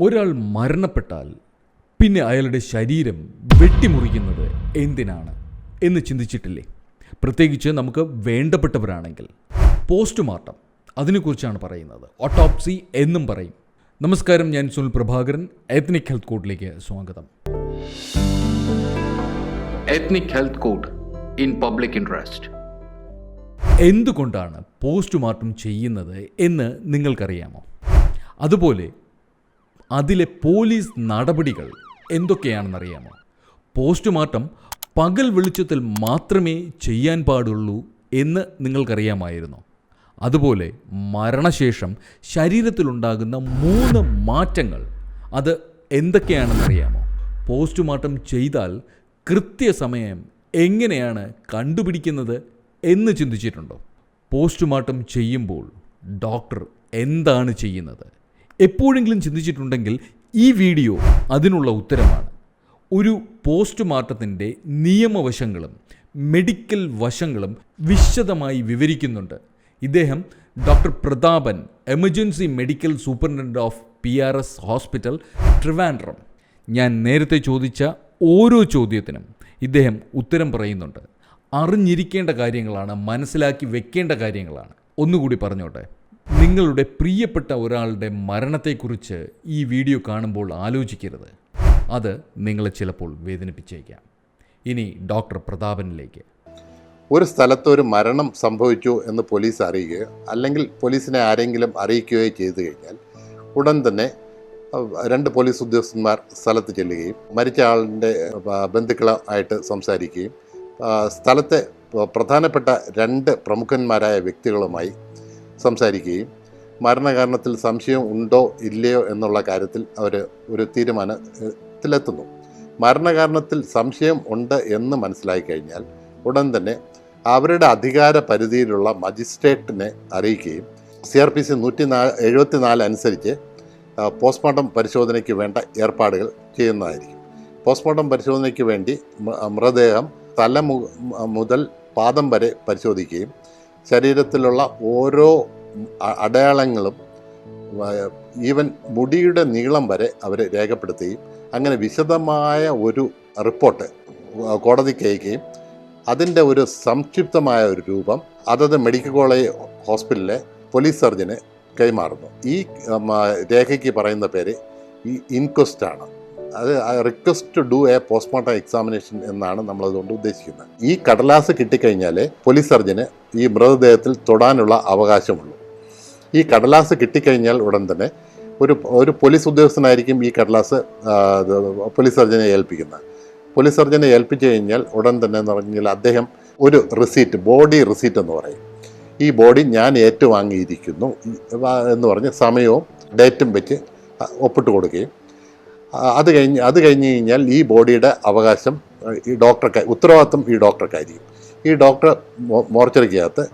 ഒരാൾ മരണപ്പെട്ടാൽ പിന്നെ അയാളുടെ ശരീരം വെട്ടിമുറിക്കുന്നത് എന്തിനാണ് എന്ന് ചിന്തിച്ചിട്ടില്ലേ? പ്രത്യേകിച്ച് നമുക്ക് വേണ്ടപ്പെട്ടവരാണെങ്കിൽ. പോസ്റ്റ്മോർട്ടം അതിനെക്കുറിച്ചാണ് പറയുന്നത്. ഓട്ടോപ്സി എന്നും പറയും. നമസ്കാരം ഞാൻ സുനിൽ പ്രഭാകരൻ. എത്നിക് ഹെൽത്ത് കോഡിലേക്ക് സ്വാഗതം. Ethnic health code in public interest. എന്തുകൊണ്ടാണ് പോസ്റ്റ്മോർട്ടം ചെയ്യുന്നത് എന്ന് നിങ്ങൾക്കറിയാമോ? അതുപോലെ അതിലെ പോലീസ് നടപടികൾ എന്തൊക്കെയാണെന്നറിയാമോ? പോസ്റ്റ്മോർട്ടം പകൽ വെളിച്ചത്തിൽ മാത്രമേ ചെയ്യാൻ പാടുള്ളൂ എന്ന് നിങ്ങൾക്കറിയാമായിരുന്നു. അതുപോലെ മരണശേഷം ശരീരത്തിലുണ്ടാകുന്ന മൂന്ന് മാറ്റങ്ങൾ അത് എന്തൊക്കെയാണെന്നറിയാമോ? പോസ്റ്റ്മോർട്ടം ചെയ്താൽ കൃത്യസമയം എങ്ങനെയാണ് കണ്ടുപിടിക്കുന്നത് എന്ന് ചിന്തിച്ചിട്ടുണ്ടോ? പോസ്റ്റ്മോർട്ടം ചെയ്യുമ്പോൾ ഡോക്ടർ എന്താണ് ചെയ്യുന്നത്? എപ്പോഴെങ്കിലും ചിന്തിച്ചിട്ടുണ്ടെങ്കിൽ ഈ വീഡിയോ അതിനുള്ള ഉത്തരമാണ്. ഒരു പോസ്റ്റ്മോർട്ടത്തിന്റെ നിയമവശങ്ങളും മെഡിക്കൽ വശങ്ങളും വിശദമായി വിവരിക്കുന്നുണ്ട്. ഇദ്ദേഹം doctor Prathapan emergency medical superintendent of P R S hospital Trivandrum. ഞാൻ നേരത്തെ ചോദിച്ച ഓരോ ചോദ്യത്തിനും ഇദ്ദേഹം ഉത്തരം പറയുന്നുണ്ട്. അറിഞ്ഞിരിക്കേണ്ട കാര്യങ്ങളാണ് മനസ്സിലാക്കി വെക്കേണ്ട കാര്യങ്ങളാണ്. ഒന്നുകൂടി പറഞ്ഞോട്ടെ. നിങ്ങളുടെ പ്രിയപ്പെട്ട ഒരാളുടെ മരണത്തെക്കുറിച്ച് ഈ വീഡിയോ കാണുമ്പോൾ ആലോചിക്കരുത്. അത് നിങ്ങളെ ചിലപ്പോൾ വേദനിപ്പിച്ചേക്കാം. ഇനി ഡോക്ടർ പ്രതാപനിലേക്ക്. ഒരു സ്ഥലത്ത് ഒരു മരണം സംഭവിച്ചു എന്ന് പോലീസ് അറിയുകയോ അല്ലെങ്കിൽ പോലീസിനെ ആരെങ്കിലും അറിയിക്കുകയോ ചെയ്തു കഴിഞ്ഞാൽ ഉടൻ തന്നെ രണ്ട് പോലീസ് ഉദ്യോഗസ്ഥന്മാർ സ്ഥലത്ത് ചെല്ലുകയും മരിച്ച ആളിന്റെ ബന്ധുക്കളായിട്ട് സംസാരിക്കുകയും സ്ഥലത്തെ പ്രധാനപ്പെട്ട രണ്ട് പ്രമുഖന്മാരായ വ്യക്തികളുമായി സംസാരിക്കുകയും മരണകാരണത്തിൽ സംശയം ഉണ്ടോ ഇല്ലയോ എന്നുള്ള കാര്യത്തിൽ അവർ ഒരു തീരുമാനത്തിലെത്തുന്നു. മരണകാരണത്തിൽ സംശയം ഉണ്ട് എന്ന് മനസ്സിലായി കഴിഞ്ഞാൽ ഉടൻ തന്നെ അവരുടെ അധികാര പരിധിയിലുള്ള മജിസ്ട്രേറ്റിനെ അറിയിക്കുകയും സി ആർ പി സി നൂറ്റി നാ എഴുപത്തി നാല് അനുസരിച്ച് പോസ്റ്റ്മോർട്ടം പരിശോധനയ്ക്ക് വേണ്ട ഏർപ്പാടുകൾ ചെയ്യുന്നതായിരിക്കും. പോസ്റ്റ്മോർട്ടം പരിശോധനയ്ക്ക് വേണ്ടി മൃതദേഹം തല മുതൽ പാദം വരെ പരിശോധിക്കുകയും ശരീരത്തിലുള്ള ഓരോ അടയാളങ്ങളും ഈവൻ മുടിയുടെ നീളം വരെ അവർ രേഖപ്പെടുത്തുകയും അങ്ങനെ വിശദമായ ഒരു റിപ്പോർട്ട് കോടതിക്ക് അയക്കുകയും അതിന്റെ ഒരു സംക്ഷിപ്തമായ ഒരു രൂപം അതത് മെഡിക്കൽ കോളേജ് ഹോസ്പിറ്റലിലെ പോലീസ് സർജന് കൈമാറുന്നു. ഈ രേഖയ്ക്ക് പറയുന്ന പേര് ഈ ഇൻക്വസ്റ്റ് ആണ്. അത് request to do a postmortem examination എന്നാണ് നമ്മളതുകൊണ്ട് ഉദ്ദേശിക്കുന്നത്. ഈ കടലാസ് കിട്ടിക്കഴിഞ്ഞാൽ പോലീസ് സർജന് ഈ മൃതദേഹത്തിൽ തൊടാനുള്ള അവകാശമുള്ളൂ. ഈ കടലാസ് കിട്ടിക്കഴിഞ്ഞാൽ ഉടൻ തന്നെ ഒരു ഒരു പോലീസ് ഉദ്യോഗസ്ഥനായിരിക്കും ഈ കടലാസ് പോലീസ് സർജനെ ഏൽപ്പിക്കുന്നത്. പോലീസ് സർജനെ ഏൽപ്പിച്ചു കഴിഞ്ഞാൽ ഉടൻ തന്നെ എന്ന് പറഞ്ഞാൽ അദ്ദേഹം ഒരു റിസീറ്റ് ബോഡി റിസീറ്റ് എന്ന് പറയും. ഈ ബോഡി ഞാൻ ഏറ്റുവാങ്ങിയിരിക്കുന്നു. എന്ന് പറഞ്ഞ് സമയവും ഡേറ്റും വെച്ച് ഒപ്പിട്ട് കൊടുക്കുകയും അത് കഴിഞ്ഞ് അത് കഴിഞ്ഞ് കഴിഞ്ഞാൽ ഈ ബോഡിയുടെ അവകാശം ഈ ഡോക്ടർക്ക് ഉത്തരവാദിത്വം ഈ ഡോക്ടർക്കായിരിക്കും. ഈ ഡോക്ടർ മോർച്ചറിക്കകത്ത്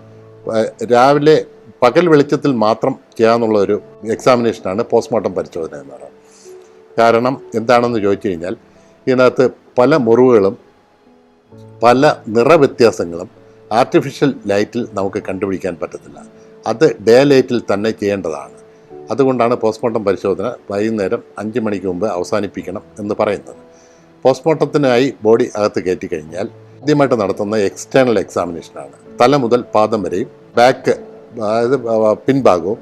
രാവിലെ പകൽ വെളിച്ചത്തിൽ മാത്രം ചെയ്യാമെന്നുള്ള ഒരു എക്സാമിനേഷനാണ് പോസ്റ്റ്മോർട്ടം പരിശോധന എന്ന് പറയുന്നത്. കാരണം എന്താണെന്ന് ചോദിച്ചു കഴിഞ്ഞാൽ ഇതിനകത്ത് പല മുറിവുകളും പല നിറവ്യത്യാസങ്ങളും ആർട്ടിഫിഷ്യൽ ലൈറ്റിൽ നമുക്ക് കണ്ടുപിടിക്കാൻ പറ്റത്തില്ല. അത് ഡേ ലൈറ്റിൽ തന്നെ ചെയ്യേണ്ടതാണ്. അതുകൊണ്ടാണ് പോസ്റ്റ്മോർട്ടം പരിശോധന വൈകുന്നേരം അഞ്ച് മണിക്ക് മുമ്പ് അവസാനിപ്പിക്കണം എന്ന് പറയുന്നത്. പോസ്റ്റ്മോർട്ടത്തിനായി ബോഡി അകത്ത് കയറ്റി കഴിഞ്ഞാൽ ആദ്യമായിട്ട് നടത്തുന്ന എക്സ്റ്റേണൽ എക്സാമിനേഷനാണ് തല മുതൽ പാദം വരെയും ബാക്ക് അതായത് പിൻഭാഗവും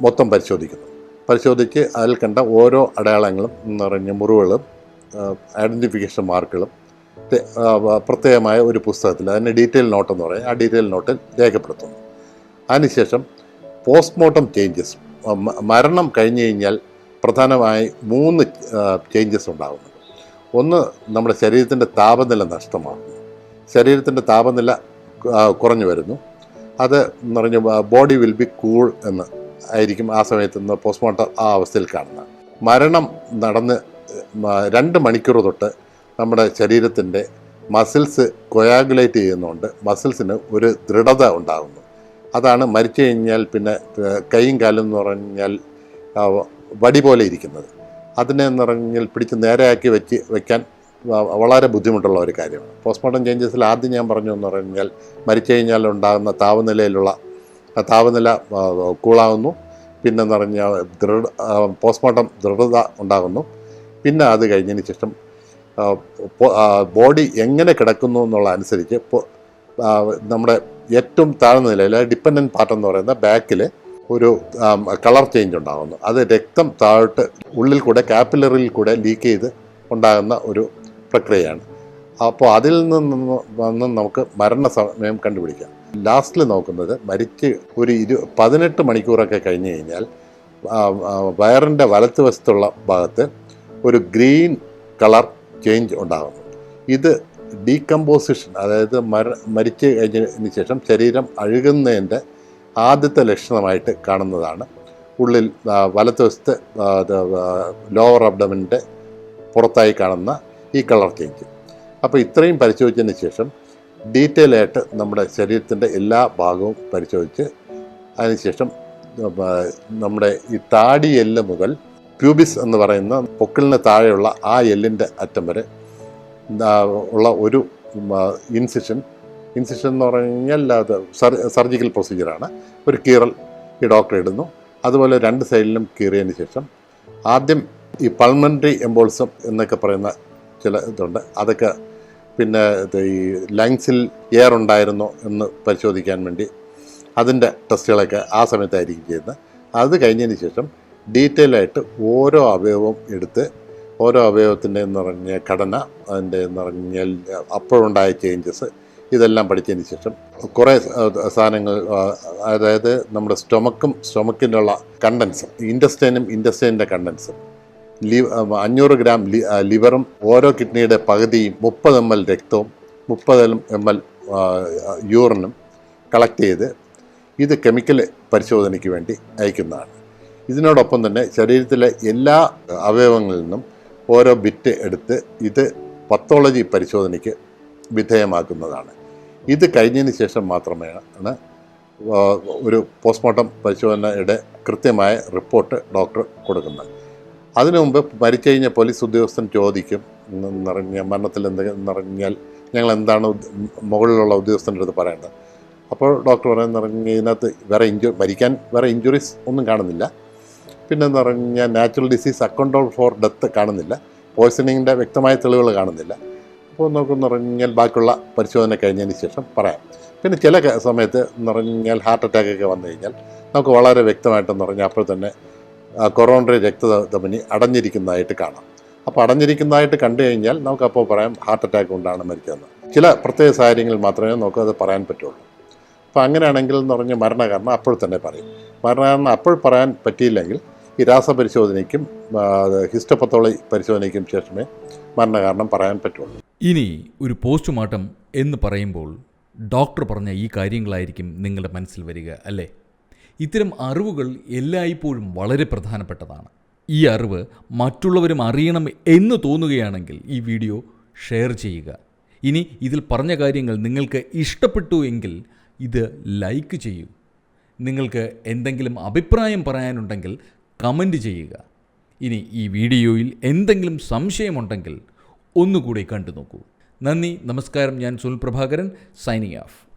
മൊത്തം പരിശോധിക്കുന്നു. പരിശോധിച്ച് അതിൽ കണ്ട ഓരോ അടയാളങ്ങളും എന്ന് പറഞ്ഞ മുറിവുകളും ഐഡന്റിഫിക്കേഷൻ മാർക്കുകളും പ്രത്യേകമായ ഒരു പുസ്തകത്തിൽ അതിന് ഡീറ്റെയിൽ നോട്ട് എന്ന് പറയും. ആ ഡീറ്റെയിൽ നോട്ടിൽ രേഖപ്പെടുത്തുന്നു. അതിനുശേഷം പോസ്റ്റ്മോർട്ടം ചേഞ്ചസ് മരണം കഴിഞ്ഞു കഴിഞ്ഞാൽ പ്രധാനമായി മൂന്ന് ചേഞ്ചസ് ഉണ്ടാകുന്നുണ്ട് ഒന്ന് നമ്മുടെ ശരീരത്തിന്റെ താപനില നഷ്ടമാകുന്നു ശരീരത്തിന്റെ താപനില കുറഞ്ഞു വരുന്നു. അത് എന്ന് പറഞ്ഞ ബോഡി വിൽ ബി കൂൾ എന്ന് ആയിരിക്കും ആ സമയത്ത് നിന്ന് പോസ്റ്റ്മോർട്ടം ആ അവസ്ഥയിൽ കാണുന്നത്. മരണം നടന്ന് രണ്ട് മണിക്കൂർ തൊട്ട് നമ്മുടെ ശരീരത്തിന്റെ മസിൽസ് കൊയാഗുലേറ്റ് ചെയ്യുന്നതുകൊണ്ട് മസിൽസിന് ഒരു ദൃഢത ഉണ്ടാകുന്നു. അതാണ് മരിച്ചു കഴിഞ്ഞാൽ പിന്നെ കൈയും കാലും എന്ന് പറഞ്ഞാൽ വടി പോലെ ഇരിക്കുന്നത്. അതിനെ എന്ന് പറഞ്ഞാൽ പിടിച്ച് നേരെയാക്കി വെച്ച് വെക്കാൻ വളരെ ബുദ്ധിമുട്ടുള്ള ഒരു കാര്യമാണ്. പോസ്റ്റ്മോർട്ടം ചേഞ്ചസിൽ ആദ്യം ഞാൻ പറഞ്ഞു എന്ന് പറഞ്ഞാൽ മരിച്ചു കഴിഞ്ഞാൽ ഉണ്ടാകുന്ന താപനിലയിലുള്ള താപനില കൂളാകുന്നു പിന്നെ എന്ന് പറഞ്ഞാൽ ദൃഢ പോസ്റ്റ്മോർട്ടം ദൃഢത ഉണ്ടാകുന്നു. പിന്നെ അത് കഴിഞ്ഞതിന് ശേഷം ബോഡി എങ്ങനെ കിടക്കുന്നു എന്നുള്ള അനുസരിച്ച് നമ്മുടെ ഏറ്റവും താഴ്ന്ന നിലയിൽ ഡിപ്പെൻഡന്റ് പാർട്ട് എന്ന് പറയുന്ന ബാക്കിൽ ഒരു കളർ ചേഞ്ച് ഉണ്ടാകുന്നു. അത് രക്തം താഴോട്ട് ഉള്ളിൽ കൂടെ കാപ്പിലറിയിൽ കൂടെ ലീക്ക് ചെയ്ത് ഉണ്ടാകുന്ന ഒരു പ്രക്രിയയാണ്. അപ്പോൾ അതിൽ നിന്ന് വന്ന് നമുക്ക് മരണ സമയം കണ്ടുപിടിക്കാം. ലാസ്റ്റിൽ നോക്കുന്നത് മരിച്ച് ഒരു ഇരു പതിനെട്ട് മണിക്കൂറൊക്കെ കഴിഞ്ഞ് കഴിഞ്ഞാൽ വയറിന്റെ വലത്ത് വശത്തുള്ള ഭാഗത്ത് ഒരു ഗ്രീൻ കളർ ചേഞ്ച് ഉണ്ടാകുന്നു. ഇത് ഡീകമ്പോസിഷൻ അതായത് മര മരിച്ചു കഴിഞ്ഞതിന് ശേഷം ശരീരം അഴുകുന്നതിന്റെ ആദ്യത്തെ ലക്ഷണമായിട്ട് കാണുന്നതാണ്. ഉള്ളിൽ വലത്തു വശത്ത് ലോവർ അബ്ഡമിന്റെ പുറത്തായി കാണുന്ന ഈ കളർ ചേഞ്ച് അപ്പോൾ ഇത്രയും പരിശോധിച്ചതിന് ശേഷം ഡീറ്റെയിൽ ആയിട്ട് നമ്മുടെ ശരീരത്തിന്റെ എല്ലാ ഭാഗവും പരിശോധിച്ച് അതിനുശേഷം നമ്മുടെ ഈ താടി എല്ല് മുതൽ പ്യൂബിസ് എന്ന് പറയുന്ന പൊക്കിളിന് താഴെയുള്ള ആ എല്ലിന്റെ അറ്റം വരെ ഉള്ള ഒരു ഇൻസിഷൻ ഇൻസിഷൻ എന്ന് പറഞ്ഞു കഴിഞ്ഞാൽ അത് സർജിക്കൽ പ്രൊസീജിയറാണ് ഒരു കീറൽ ഈ ഡോക്ടർ ഇടുന്നു. അതുപോലെ രണ്ട് സൈഡിലും കീറിയതിന് ശേഷം ആദ്യം ഈ പൾമണറി എംബോൾസം എന്നൊക്കെ പറയുന്ന ചില ഇതുണ്ട്. അതൊക്കെ പിന്നെ ഈ ലങ്സിൽ എയർ ഉണ്ടായിരുന്നോ എന്ന് പരിശോധിക്കാൻ വേണ്ടി അതിന്റെ ടെസ്റ്റുകളൊക്കെ ആ സമയത്തായിരിക്കും ചെയ്യുന്നത്. അത് കഴിഞ്ഞതിന് ശേഷം ഡീറ്റെയിൽ ആയിട്ട് ഓരോ അവയവവും എടുത്ത് ഓരോ അവയവത്തിന്റെയും നിറഞ്ഞ ഘടന അതിന്റെ നിറഞ്ഞ അപ്പോഴുണ്ടായ ചേഞ്ചസ് ഇതെല്ലാം പഠിച്ചതിന് ശേഷം കുറേ സാധനങ്ങൾ അതായത് നമ്മുടെ സ്റ്റൊമക്കും സ്റ്റൊമക്കിനുള്ള കണ്ടൻസും ഇൻഡസ്റ്റൈനും ഇൻഡസ്റ്റൈനിന്റെ കണ്ടൻസും ലിവ് അഞ്ഞൂറ് ഗ്രാം ലിവറും ഓരോ കിഡ്നിയുടെ പകുതിയും മുപ്പത് എം എൽ രക്തവും മുപ്പത് എം എൽ യൂറിനും കളക്ട് ചെയ്ത് ഇത് കെമിക്കൽ പരിശോധനയ്ക്ക് വേണ്ടി അയക്കുന്നതാണ്. ഇതിനോടൊപ്പം തന്നെ ശരീരത്തിലെ എല്ലാ അവയവങ്ങളിൽ നിന്നും ഓരോ ബിറ്റ് എടുത്ത് ഇത് പത്തോളജി പരിശോധനയ്ക്ക് വിധേയമാക്കുന്നതാണ്. ഇത് കഴിഞ്ഞതിന് ശേഷം മാത്രമേ ഒരു പോസ്റ്റ്മോർട്ടം പരിശോധനയുടെ കൃത്യമായ റിപ്പോർട്ട് ഡോക്ടർ കൊടുക്കുന്നത്. അതിനു മുമ്പ് മരിച്ചു കഴിഞ്ഞ പോലീസ് ഉദ്യോഗസ്ഥൻ ചോദിക്കും നിറഞ്ഞ മരണത്തിൽ എന്തെങ്കിലും നിറഞ്ഞാൽ ഞങ്ങൾ എന്താണ് മുകളിലുള്ള ഉദ്യോഗസ്ഥന്റെ അടുത്ത് പറയേണ്ടത്? അപ്പോൾ ഡോക്ടർ പറയുന്ന ഇതിനകത്ത് വേറെ ഇഞ്ചു മരിക്കാൻ വേറെ ഇഞ്ചുറീസ് ഒന്നും കാണുന്നില്ല. പിന്നെ എന്ന് പറഞ്ഞാൽ natural disease accountable for death കാണുന്നില്ല. പോയ്സണിങ്ങിന്റെ വ്യക്തമായ തെളിവുകൾ കാണുന്നില്ല. അപ്പോൾ നോക്കുമെന്ന് പറഞ്ഞാൽ ബാക്കിയുള്ള പരിശോധന കഴിഞ്ഞതിന് ശേഷം പറയാം. പിന്നെ ചില സമയത്ത് എന്ന് പറഞ്ഞാൽ ഹാർട്ട് അറ്റാക്ക് ഒക്കെ വന്നു കഴിഞ്ഞാൽ നമുക്ക് വളരെ വ്യക്തമായിട്ടെന്ന് പറഞ്ഞാൽ അപ്പോൾ തന്നെ കൊറോണറി രക്തധമനി അടഞ്ഞിരിക്കുന്നതായിട്ട് കാണാം. അപ്പോൾ അടഞ്ഞിരിക്കുന്നതായിട്ട് കണ്ടു കഴിഞ്ഞാൽ നമുക്കപ്പോൾ പറയാം ഹാർട്ട് അറ്റാക്ക് കൊണ്ടാണ് മരിക്കുന്നത് ചില പ്രത്യേക സാഹചര്യങ്ങളിൽ മാത്രമേ നമുക്കത് പറയാൻ പറ്റുള്ളൂ. അപ്പോൾ അങ്ങനെയാണെങ്കിൽ എന്ന് പറഞ്ഞാൽ മരണകാരണം അപ്പോൾ തന്നെ പറയും. മരണകാരണം അപ്പോൾ പറയാൻ പറ്റിയില്ലെങ്കിൽ ഈ രാസപരിശോധനയ്ക്കും ഹിസ്റ്റോപത്തോളി പരിശോധനയ്ക്കും ശേഷമേ മരണകാരണം പറയാൻ പറ്റുള്ളൂ. ഇനി ഒരു പോസ്റ്റ്മോർട്ടം എന്ന് പറയുമ്പോൾ ഡോക്ടർ പറഞ്ഞ ഈ കാര്യങ്ങളായിരിക്കും നിങ്ങളുടെ മനസ്സിൽ വരിക അല്ലേ? ഇത്തരം അറിവുകൾ എല്ലായ്പ്പോഴും വളരെ പ്രധാനപ്പെട്ടതാണ്. ഈ അറിവ് മറ്റുള്ളവരും അറിയണം എന്ന് തോന്നുകയാണെങ്കിൽ ഈ വീഡിയോ ഷെയർ ചെയ്യുക. ഇനി ഇതിൽ പറഞ്ഞ കാര്യങ്ങൾ നിങ്ങൾക്ക് ഇഷ്ടപ്പെട്ടു എങ്കിൽ ഇത് ലൈക്ക് ചെയ്യൂ. നിങ്ങൾക്ക് എന്തെങ്കിലും അഭിപ്രായം പറയാനുണ്ടെങ്കിൽ കമന്റ് ചെയ്യുക. ഇനി ഈ വീഡിയോയിൽ എന്തെങ്കിലും സംശയമുണ്ടെങ്കിൽ ഒന്നുകൂടി കണ്ടു നോക്കൂ നന്ദി നമസ്കാരം. ഞാൻ സുനിൽ പ്രഭാകരൻ സൈനിങ് ഓഫ്